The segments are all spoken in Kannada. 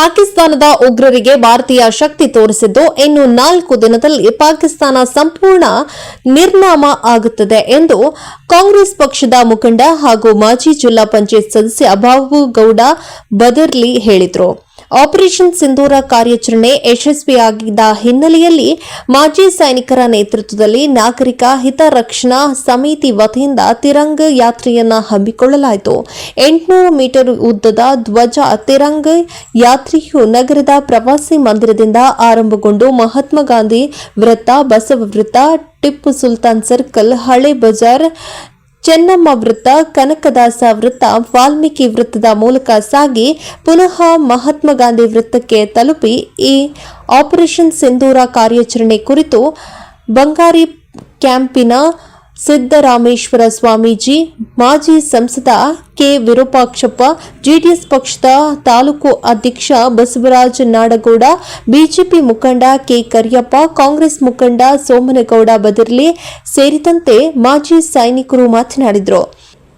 ಪಾಕಿಸ್ತಾನದ ಉಗ್ರರಿಗೆ ಭಾರತೀಯ ಶಕ್ತಿ ತೋರಿಸಿದ್ದು, ಇನ್ನು ನಾಲ್ಕು ದಿನದಲ್ಲಿ ಪಾಕಿಸ್ತಾನ ಸಂಪೂರ್ಣ ನಿರ್ನಾಮ ಆಗುತ್ತದೆ ಎಂದು ಕಾಂಗ್ರೆಸ್ ಪಕ್ಷದ ಮುಖಂಡ ಹಾಗೂ ಮಾಜಿ ಜಿಲ್ಲಾ ಪಂಚಾಯತ್ ಸದಸ್ಯ ಬಾಬುಗೌಡ ಬದರ್ಲಿ ಹೇಳಿದರು. ಆಪರೇಷನ್ ಸಿಂಧೂರ ಕಾರ್ಯಾಚರಣೆ ಯಶಸ್ವಿಯಾಗಿದ್ದ ಹಿನ್ನೆಲೆಯಲ್ಲಿ ಮಾಜಿ ಸೈನಿಕರ ನೇತೃತ್ವದಲ್ಲಿ ನಾಗರಿಕ ಹಿತರಕ್ಷಣಾ ಸಮಿತಿ ವತಿಯಿಂದ ತಿರಂಗ ಯಾತ್ರೆಯನ್ನ ಹಮ್ಮಿಕೊಳ್ಳಲಾಯಿತು. ಎಂಟುನೂರು ಮೀಟರ್ ಉದ್ದದ ಧ್ವಜ ತಿರಂಗ ಯಾತ್ರೆಯು ನಗರದ ಪ್ರವಾಸಿ ಮಂದಿರದಿಂದ ಆರಂಭಗೊಂಡು ಮಹಾತ್ಮ ಗಾಂಧಿ ವೃತ್ತ, ಬಸವ ವೃತ್ತ, ಟಿಪ್ಪು ಸುಲ್ತಾನ್ ಸರ್ಕಲ್, ಹಳೆ ಬಜಾರ್ ಚೆನ್ನಮ್ಮ ವೃತ್ತ, ಕನಕದಾಸ ವೃತ್ತ, ವಾಲ್ಮೀಕಿ ವೃತ್ತದ ಮೂಲಕ ಸಾಗಿ ಪುನಃ ಮಹಾತ್ಮ ಗಾಂಧಿ ವೃತ್ತಕ್ಕೆ ತಲುಪಿ ಈ ಆಪರೇಷನ್ ಸಿಂಧೂರ ಕಾರ್ಯಾಚರಣೆ ಕುರಿತು ಬಂಗಾರಿ ಕ್ಯಾಂಪಿನ ಸಿದ್ದರಾಮೇಶ್ವರ ಸ್ವಾಮೀಜಿ, ಮಾಜಿ ಸಂಸದ ಕೆ. ವಿರೂಪಾಕ್ಷಪ್ಪ, ಜೆಡಿಎಸ್ ಪಕ್ಷದ ತಾಲೂಕು ಅಧ್ಯಕ್ಷ ಬಸವರಾಜ ನಾಡಗೌಡ, ಬಿಜೆಪಿ ಮುಖಂಡ ಕೆ. ಕರಿಯಪ್ಪ, ಕಾಂಗ್ರೆಸ್ ಮುಖಂಡ ಸೋಮನಗೌಡ ಬದಿರ್ಲಿ ಸೇರಿದಂತೆ ಮಾಜಿ ಸೈನಿಕರು ಮಾತನಾಡಿದರು.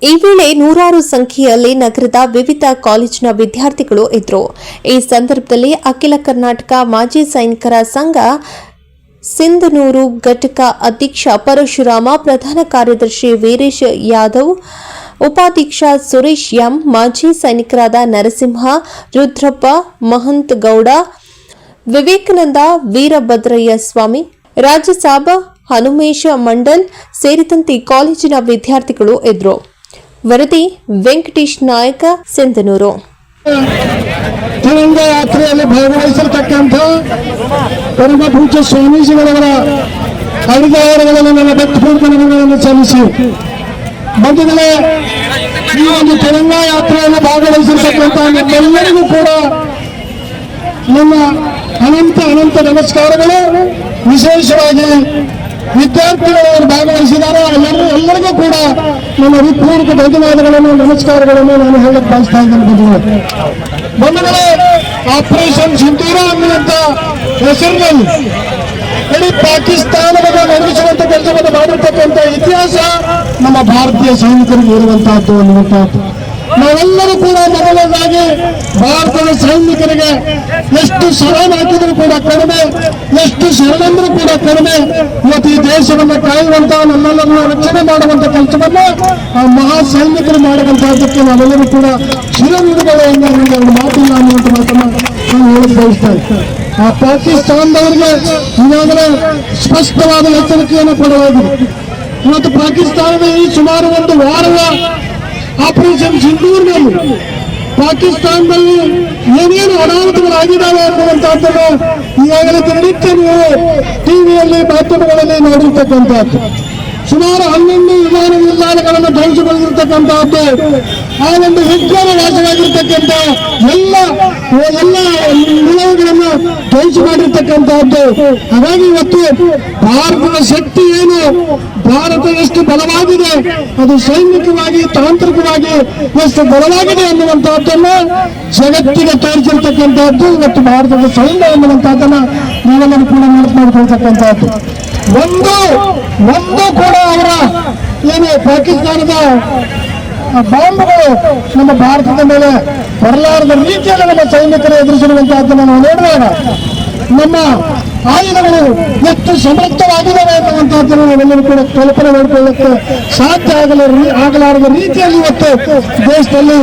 ಈ ವೇಳೆ ನೂರಾರು ಸಂಖ್ಯೆಯಲ್ಲಿ ನಗರದ ವಿವಿಧ ಕಾಲೇಜಿನ ವಿದ್ಯಾರ್ಥಿಗಳು ಇದ್ದರು. ಈ ಸಂದರ್ಭದಲ್ಲಿ ಅಖಿಲ ಕರ್ನಾಟಕ ಮಾಜಿ ಸೈನಿಕರ ಸಂಘ ಸಿಂಧನೂರು ಘಟಕ ಅಧ್ಯಕ್ಷ ಪರಶುರಾಮ, ಪ್ರಧಾನ ಕಾರ್ಯದರ್ಶಿ ವೀರೇಶ್ ಯಾದವ್, ಉಪಾಧ್ಯಕ್ಷ ಸುರೇಶ್ ಎಂ, ಮಾಜಿ ಸೈನಿಕರಾದ ನರಸಿಂಹ, ರುದ್ರಪ್ಪ, ಮಹಂತ್ ಗೌಡ, ವಿವೇಕಾನಂದ ವೀರಭದ್ರಯ್ಯ ಸ್ವಾಮಿ ರಾಜಸಾಬ ಹನುಮೇಶ ಮಂಡಲ್ ಸೇರಿದಂತೆ ಕಾಲೇಜಿನ ವಿದ್ಯಾರ್ಥಿಗಳು ಇದ್ದರು. ವರದಿ ವೆಂಕಟೇಶ್ ನಾಯಕ, ಸಿಂಧನೂರು. ತಿರಂಗ ಯಾತ್ರೆಯಲ್ಲಿ ಭಾಗವಹಿಸಿರ್ತಕ್ಕಂಥ ಪರಮ ಪೂಜ್ಯ ಸ್ವಾಮೀಜಿಗಳವರ ಅಡಿದಾರಗಳಲ್ಲಿ ನನ್ನ ಭಕ್ತಿಪೂರ್ವಕ ನಮನಗಳನ್ನು ಸಲ್ಲಿಸಿ. ಬಂಧುಗಳೇ, ಈ ಒಂದು ತಿರಂಗ ಯಾತ್ರೆಯಲ್ಲಿ ಭಾಗವಹಿಸಿರ್ತಕ್ಕಂಥ ನಮ್ಮೆಲ್ಲರಿಗೂ ಕೂಡ ನಿಮ್ಮ ಅನಂತ ಅನಂತ ನಮಸ್ಕಾರಗಳು. ವಿಶೇಷವಾಗಿ ವಿದ್ಯಾರ್ಥಿಗಳು ಭಾಗವಹಿಸಿದ್ದಾರೆ. ಎಲ್ಲರೂ ಎಲ್ಲರಿಗೂ ಕೂಡ ನನ್ನ ಹೃತ್ಪೂರ್ವಕ ಧನ್ಯವಾದಗಳನ್ನು, ನಮಸ್ಕಾರಗಳನ್ನು ನಾನು ಹೇಳಕ್ ಬಯಸ್ತಾ ಇದ್ದೇನೆ ಬಂಧುಗಳೇ ಆಪರೇಷನ್ ಸಿಂಧೂರ ಅನ್ನುವಂತ ಹೆಸರಿನಲ್ಲಿ ಇಡೀ ಪಾಕಿಸ್ತಾನವನ್ನು ನಡೆಸುವಂತ ಕೆಲಸವನ್ನು ಮಾಡಿರ್ತಕ್ಕಂಥ ಇತಿಹಾಸ ನಮ್ಮ ಭಾರತೀಯ ಸೈನಿಕರಿಗೆ ಇರುವಂತಹದ್ದು ಅನ್ನುವಂತಹದ್ದು ನಾವೆಲ್ಲರೂ ಕೂಡ ಮೊದಲನೇದಾಗಿ ಭಾರತದ ಸೈನಿಕರಿಗೆ ಎಷ್ಟು ಶರಣ ಹಾಕಿದ್ರು ಕೂಡ ಕಡಿಮೆ, ಎಷ್ಟು ಶರಣಂದ್ರು ಕೂಡ ಕಡಿಮೆ ಇವತ್ತು ಈ ದೇಶವನ್ನು ಕಾಯುವಂತ ನಮ್ಮೆಲ್ಲರನ್ನ ರಕ್ಷಣೆ ಮಾಡುವಂತ ಕೆಲಸವನ್ನ ಆ ಮಹಾ ಸೈನಿಕರು ಮಾಡುವಂತಹದಕ್ಕೆ ನಾವೆಲ್ಲರೂ ಕೂಡ ಶಿರನಿಡುಗಳು ಅನ್ನೋ ಒಂದು ಮಾತಿಲ್ಲ ಅನ್ನುವಂಥ ನಾನು ಹೇಳಕ್ ಬಯಸ್ತಾ. ಆ ಪಾಕಿಸ್ತಾನದವರಿಗೆ ಈಗಾಗಲೇ ಸ್ಪಷ್ಟವಾದ ಎಚ್ಚರಿಕೆಯನ್ನು ಕೊಡಲಾಗಿದೆ ಇವತ್ತು ಪಾಕಿಸ್ತಾನದಲ್ಲಿ ಸುಮಾರು ಒಂದು ವಾರದ ಆಪರೇಷನ್ ಸಿಂಧೂರ್ನಲ್ಲಿ ಪಾಕಿಸ್ತಾನದಲ್ಲಿ ಏನೇನು ಅನಾಹುತಗಳಾಗಿದ್ದಾವೆ ಅನ್ನುವಂತಹದ್ದನ್ನು ಈಗಾಗಲೇ ದಿನನಿತ್ಯ ನೀವು ಟಿವಿಯಲ್ಲಿ ಮಾಧ್ಯಮಗಳಲ್ಲಿ ನೋಡಿರ್ತಕ್ಕಂಥದ್ದು ಸುಮಾರು ಹನ್ನೊಂದು ವಿಮಾನ ನಿಲ್ದಾಣಗಳನ್ನು ಧ್ವಂಸಗೊಳಿಸಿರ್ತಕ್ಕಂಥದ್ದು ಆ ಒಂದು ವಿಜ್ಞಾನ ರಾಜವಾಗಿರ್ತಕ್ಕಂಥ ಎಲ್ಲ ಎಲ್ಲ ನಿಲಯಗಳನ್ನು ಧ್ವಂಸ ಮಾಡಿರ್ತಕ್ಕಂಥದ್ದು ಹಾಗಾಗಿ ಇವತ್ತು ಭಾರತದ ಶಕ್ತಿ ಏನು? ಭಾರತ ಎಷ್ಟು ಬಲವಾಗಿದೆ? ಅದು ಸೈನಿಕವಾಗಿ, ತಾಂತ್ರಿಕವಾಗಿ ಎಷ್ಟು ಬಲವಾಗಿದೆ ಅನ್ನುವಂತಹದ್ದನ್ನು ಜಗತ್ತಿಗೆ ತೋರಿಸಿರ್ತಕ್ಕಂಥದ್ದು ಇವತ್ತು ಭಾರತದ ಸೈನ್ಯ ಎನ್ನುವಂತಹದ್ದನ್ನ ನಾವೆಲ್ಲರೂ ಕೂಡ ನೆನಪು ಮಾಡಿಕೊಳ್ತಕ್ಕಂಥದ್ದು ಒಂದು ಒಂದು ಕೂಡ ಅವರ ಏನು ಪಾಕಿಸ್ತಾನದ ಬಾಂಬ್ಗಳು ನಮ್ಮ ಭಾರತದ ಮೇಲೆ ಬರಲಾರದ ರೀತಿಯಲ್ಲಿ ನಮ್ಮ ಸೈನಿಕರು ಎದುರಿಸಿರುವಂತಹದ್ದನ್ನು ನಾವು ನೋಡಿದಾಗ ನಮ್ಮ ಆಯುಧಗಳು ಎಷ್ಟು ಸಮರ್ಥವಾಗಿದ್ದಾವೆ ಅನ್ನುವಂತಹದ್ದನ್ನು ನಾವೆಲ್ಲರೂ ಕೂಡ ಕಲ್ಪನೆ ಮಾಡಿಕೊಳ್ಳಕ್ಕೆ ಸಾಧ್ಯ ಆಗಲ ಆಗಲಾರದ ರೀತಿಯಲ್ಲಿ ಇವತ್ತು ದೇಶದಲ್ಲಿ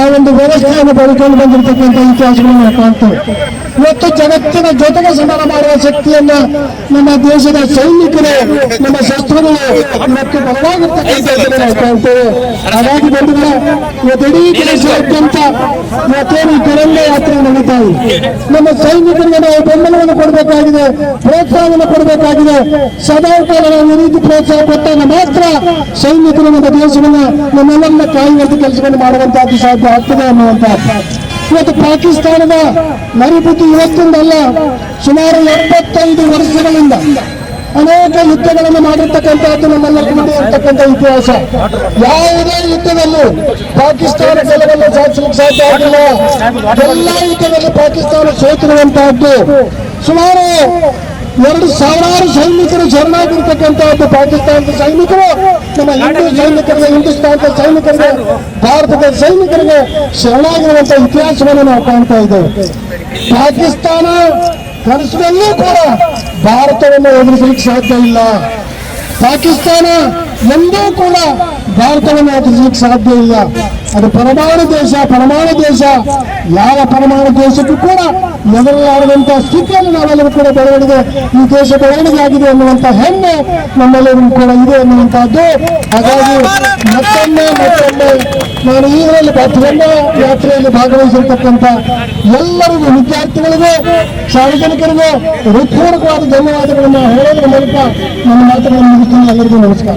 ಆ ಒಂದು ವ್ಯವಸ್ಥೆಯನ್ನು ಪಡೆದುಕೊಂಡು ಬಂದಿರತಕ್ಕಂಥ ಇತಿಹಾಸಗಳನ್ನು ಕಾಣ್ತೇವೆ. ಇವತ್ತು ಜಗತ್ತಿನ ಜೊತೆಗೆ ಸಮಾನ ಮಾಡುವ ಶಕ್ತಿಯನ್ನ ನಮ್ಮ ದೇಶದ ಸೈನಿಕರು, ನಮ್ಮ ಶಸ್ತ್ರಗಳು ಇವತ್ತು ಬಲವಾಗಿರ್ತಕ್ಕಂಥದ್ದನ್ನು ಹಾಗಾಗಿ ಬಂಧುಗಳೇ, ಇವತ್ತು ಇಡೀ ದೇಶಾದ್ಯಂತ ಇವತ್ತೇನು ತಿರಂಗ ಯಾತ್ರೆ ನಡೀತಾ ಇದೆ. ನಮ್ಮ ಸೈನಿಕರಿಗೆ ನಾವು ಬೆಂಬಲವನ್ನು ಕೊಡಬೇಕಾಗಿದೆ. ಪ್ರೋತ್ಸಾಹವನ್ನು ಕೊಡಬೇಕಾಗಿದೆ. ಸದಾ ಕಾಲ ನಾವು ಈ ರೀತಿ ಪ್ರೋತ್ಸಾಹ ಕೊಟ್ಟಾಗ ಮಾತ್ರ ಸೈನಿಕರು ನಮ್ಮ ದೇಶವನ್ನು ನಮ್ಮೆಲ್ಲರನ್ನ ಕಾಯುವಂತ ಕೆಲಸವನ್ನು ಮಾಡುವಂತಹದ್ದು ಸಾಧ್ಯ ಆಗ್ತದೆ ಅನ್ನುವಂತ. ಇವತ್ತು ಪಾಕಿಸ್ತಾನದ ನರಿಪುತಿ ಇವತ್ತಿಂದಲ್ಲ ಸುಮಾರು ಎಪ್ಪತ್ತೈದು ವರ್ಷಗಳಿಂದ ಅನೇಕ ಯುದ್ಧಗಳನ್ನು ಮಾಡಿರ್ತಕ್ಕಂಥದ್ದು ನಮ್ಮೆಲ್ಲರಿಗೂ ಮುಂದೆ ಇರ್ತಕ್ಕಂಥ ಇತಿಹಾಸ. ಯಾವುದೇ ಯುದ್ಧದಲ್ಲೂ ಪಾಕಿಸ್ತಾನ ಗೆಲುವನ್ನು ಸಾಧಿಸಲಿಕ್ಕೆ ಸಾಧ್ಯ ಆಗಿಲ್ಲ. ಎಲ್ಲ ಯುದ್ಧದಲ್ಲಿ ಪಾಕಿಸ್ತಾನ ಸೋತಿರುವಂತಹದ್ದು ಸುಮಾರು ಎರಡು ಸಾವಿರಾರು ಸೈನಿಕರು ಶರಣಾಗಿರ್ತಕ್ಕಂಥ ಒಂದು ಪಾಕಿಸ್ತಾನದ ಸೈನಿಕರು, ನಮ್ಮ ಹಿಂದೂ ಸೈನಿಕರಿಗೆ, ಹಿಂದೂಸ್ತಾನದ ಸೈನಿಕರಿಗೆ, ಭಾರತದ ಸೈನಿಕರಿಗೆ ಶರಣಾಗಿರುವಂತಹ ಇತಿಹಾಸವನ್ನು ನಾವು ಕಾಣ್ತಾ ಇದ್ದೇವೆ. ಪಾಕಿಸ್ತಾನ ಕನಸಿನಲ್ಲೂ ಕೂಡ ಭಾರತವನ್ನು ಎದುರಿಸಲಿಕ್ಕೆ ಸಾಧ್ಯ ಇಲ್ಲ. ಪಾಕಿಸ್ತಾನ ಎಂದೂ ಕೂಡ ಭಾರತವನ್ನು ರಚಿಸಲಿಕ್ಕೆ ಸಾಧ್ಯ ಇಲ್ಲ. ಅದು ಪರಮಾಣು ದೇಶ ಪರಮಾಣು ದೇಶ. ಯಾವ ಪರಮಾಣು ದೇಶಕ್ಕೂ ಕೂಡ ಎದುರಲಾರದಂತಹ ಸ್ಥಿತಿಯನ್ನು ನಾವೆಲ್ಲರೂ ಕೂಡ ಬೆಳವಣಿಗೆ ಈ ದೇಶ ಬೆಳವಣಿಗೆ ಆಗಿದೆ ಅನ್ನುವಂತ ಹೆಮ್ಮೆ ನಮ್ಮೆಲ್ಲರಿಗೂ ಕೂಡ ಇದೆ ಎನ್ನುವಂತಹದ್ದು ಹಾಗಾಗಿ ಮತ್ತೊಮ್ಮೆ ಮತ್ತೊಮ್ಮೆ ನಾನು ಈಗಲೇ ತ್ರಿರಂಗ ಯಾತ್ರೆಯಲ್ಲಿ ಭಾಗವಹಿಸಿರ್ತಕ್ಕಂಥ ಎಲ್ಲರಿಗೂ ವಿದ್ಯಾರ್ಥಿಗಳಿಗೂ, ಸಾರ್ವಜನಿಕರಿಗೂ ಹೃತ್ಪೂರ್ವಕವಾದ ಧನ್ಯವಾದಗಳನ್ನು ಹೇಳೋದ್ರ ಮೂಲಕ ನನ್ನ ಮಾತುಗಳನ್ನು ಮುಗಿಸ್ತೀನಿ. ಎಲ್ಲರಿಗೂ ನಮಸ್ಕಾರ.